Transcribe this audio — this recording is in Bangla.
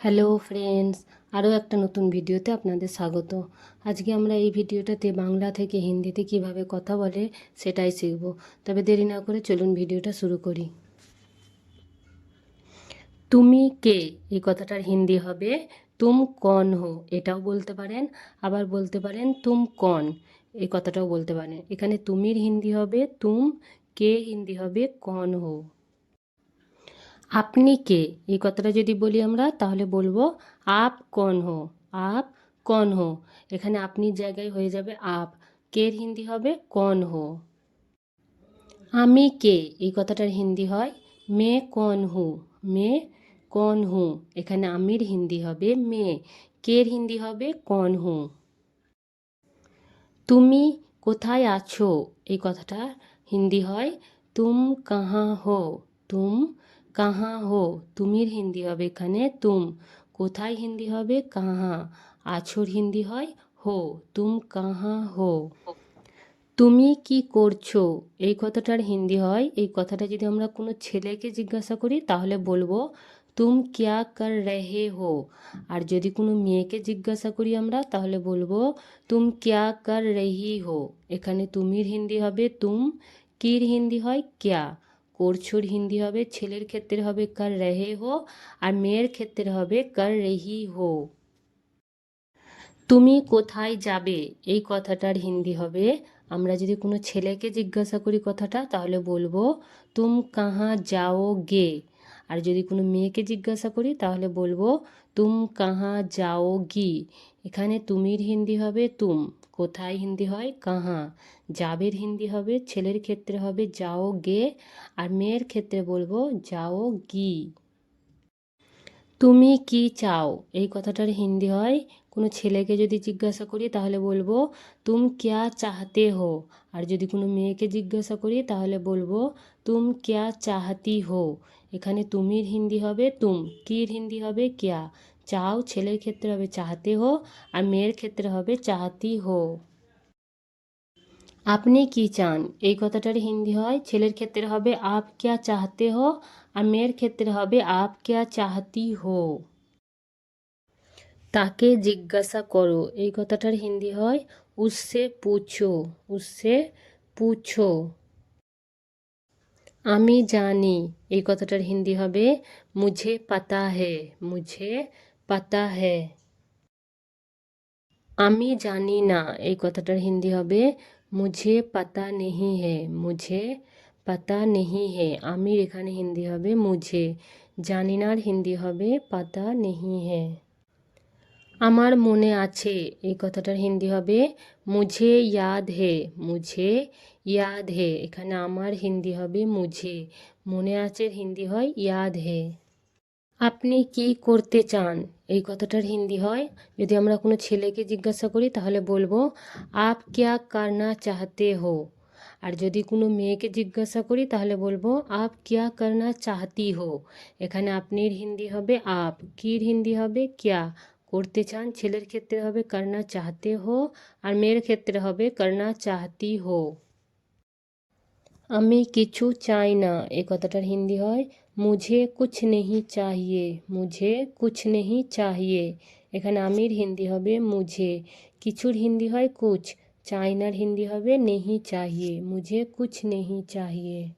হ্যালো ফ্রেন্ডস, আরও একটা নতুন ভিডিওতে আপনাদের স্বাগত। আজকে আমরা এই ভিডিওটাতে বাংলা থেকে হিন্দিতে কীভাবে কথা বলে সেটাই শিখব। তবে দেরি না করে চলুন ভিডিওটা শুরু করি। তুমি কে? এই কথাটার হিন্দি হবে, তুম কন হো? এটাও বলতে পারেন, আবার বলতে পারেন, তুম কন? এই কথাটাও বলতে পারেন। এখানে তুমির হিন্দি হবে, তুম কে? হিন্দি হবে, কন হো? আপনি কে? এই কথাটা যদি বলি আমরা, তাহলে বলব আপ কন হো। আপ কন হো। এখানে আপনি জায়গায় হয়ে যাবে আপ। কের হিন্দি হবে? কন হো। আমি কে? এই কথাটার হিন্দি হয় মে কন হু। মে কন হু। এখানে আমির হিন্দি হবে মে। কের হিন্দি হবে? কন হু। তুমি কোথায় আছো? এই কথাটা হিন্দি হয় তুম কাহা হো? তুম কাহা হো, তুমির হিন্দি হবে এখানে তুম। কোথায় হিন্দি হবে? কাহা। আছোর হিন্দি হয় হো, তুম কাহা হো। তুমি কি করছ? এই কথাটার হিন্দি হয়। এই কথাটা যদি আমরা কোনো ছেলেকে জিজ্ঞাসা করি, তাহলে বলব, তুম ক্যা কর রেহে হো? আর যদি কোনো মেয়েকে জিজ্ঞাসা করি আমরা, তাহলে বলব, তুম ক্যা কর রেহি হো? এখানে তুমির হিন্দি হবে তুম, কির হিন্দি হয় ক্যা। করছোর হিন্দি হবে, ছেলের ক্ষেত্রে হবে কর রেহে হো, আর মেয়ের ক্ষেত্রে হবে কর রেহি হো। তুমি কোথায় যাবে? এই কথাটার হিন্দি হবে। আমরা যদি কোনো ছেলেকে জিজ্ঞাসা করি কথাটা, তাহলে বলব, তুম কাহা যাও গে আর যদি কোনো মেয়েকে জিজ্ঞাসা করি, তাহলে বলব, তুম কাহা যাও গি এখানে তুমির হিন্দি হবে তুম। কোথায় হিন্দি হয়? কাহা। যাবের হিন্দি হবে, ছেলের ক্ষেত্রে হবে, যাও গে। আর মেয়ের ক্ষেত্রে বলব, যাও গি। তুমি কি চাও? এই কথাটার হিন্দি হয়। কোনো ছেলেকে যদি জিজ্ঞাসা করি, তাহলে বলব, তুম ক্যা চাহতে হো? আর যদি কোনো মেয়েকে জিজ্ঞাসা করি, তাহলে বলব, তুম ক্যা চাহতি হো? এখানে তুমির হিন্দি হবে, তুম। কির হিন্দি হবে, ক্যা? চাও, ছেলের ক্ষেত্রে হবে চাহতে হো আর মেয়ের ক্ষেত্রে হবে চাহতি হো। আপনি কি চান? এই কথাটার হিন্দি হয়, ছেলের ক্ষেত্রে হবে আপ ক্যা চাহতে হো আর মেয়ের ক্ষেত্রে হবে আপ ক্যা চাহতি হো। তাকে জিজ্ঞাসা করো, এই কথাটার হিন্দি হয়, উসসে পুছো উসসে পুছো। আমি জানি, এই কথাটার হিন্দি হবে, মুঝে পাতা হে মুঝে পাতা হে। আমি জানি না, এই কথাটার হিন্দি হবে, মুঝে পাতা নেহি হে, মুঝে পাতা নেহি হে। আমির এখানে হিন্দি হবে, মুঝে। জানি নার হিন্দি হবে, পাতা নেহি হে। আমার মনে আছে, এই কথাটার হিন্দি হবে, মুঝে ইয়াদ হে, মুঝে ইয়াদ হে। এখানে আমার হিন্দি হবে, মুঝে। মনে আছে হিন্দি হয়, ইয়াদ হে। আপনি কি করতে চান? এই কথাটার হিন্দি হয়। যদি আমরা কোনো ছেলেকে জিজ্ঞাসা করি, তাহলে বলব, আপ ক্যা করনা চাহতে হো? আর যদি কোনো মেয়েকে জিজ্ঞাসা করি, তাহলে বলব, আপ ক্যা করনা চাহতি হো? এখানে আপনির হিন্দি হবে আপ, কির হিন্দি হবে ক্যা। করতে চান ছেলের ক্ষেত্রে হবে করনা চাহতে হো, আর মেয়ের ক্ষেত্রে হবে করনা চাহতি হো। আমি কিছু চাই না। এই কথাটার হিন্দি হয়, মুঝে কুছ নেহি চাহিয়ে, মুঝে কুছ নেহি চাহিয়ে। এখানে আমির হিন্দি হবে, মুঝে। কিছুর হিন্দি হয়, কুছ। চাইনার হিন্দি হবে, নেহি চাহিয়ে। মুঝে কুছ নেহি চাহিয়ে।